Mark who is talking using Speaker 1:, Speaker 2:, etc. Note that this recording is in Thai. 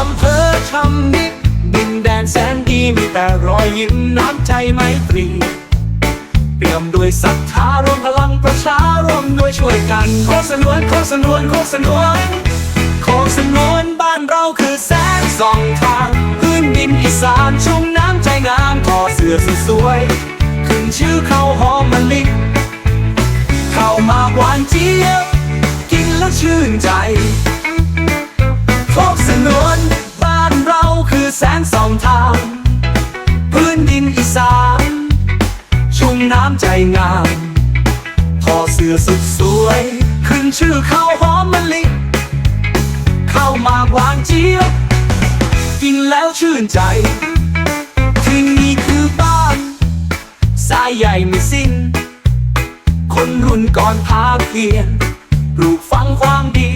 Speaker 1: อำเภอชำนิดดินแดนแสนดีมีแต่รอยยิ้มน้ำใจไมตรีเปี่ยมด้วยศรัทธารวมพลังประชารวมด้วยช่วยกันโคสนวนโคสนวนโคสนวนโคสนวนบ้านเราคือแสงส่องทางพื้นดินอีสานชุ่มน้ำใจงามทอเสื้อสวยๆขึ้นชื่อข้าวหอมมะลิเข้ามาหวานเจี๊ยบกินแล้วชื่นใจ คือแสงส่องทาง พื้นดินอีสาน ชุ่มน้ำใจงามทอเสื้อสุดสวย ขึ้นชื่อข้าวหอมมะลิข้าวมากหวานเจี๊ยบกินแล้วชื่นใจ ที่นี่คือบ้าน สายใหญ่ไม่สิ้น คนรุ่นก่อนพาเพียนปลูกฝังความดี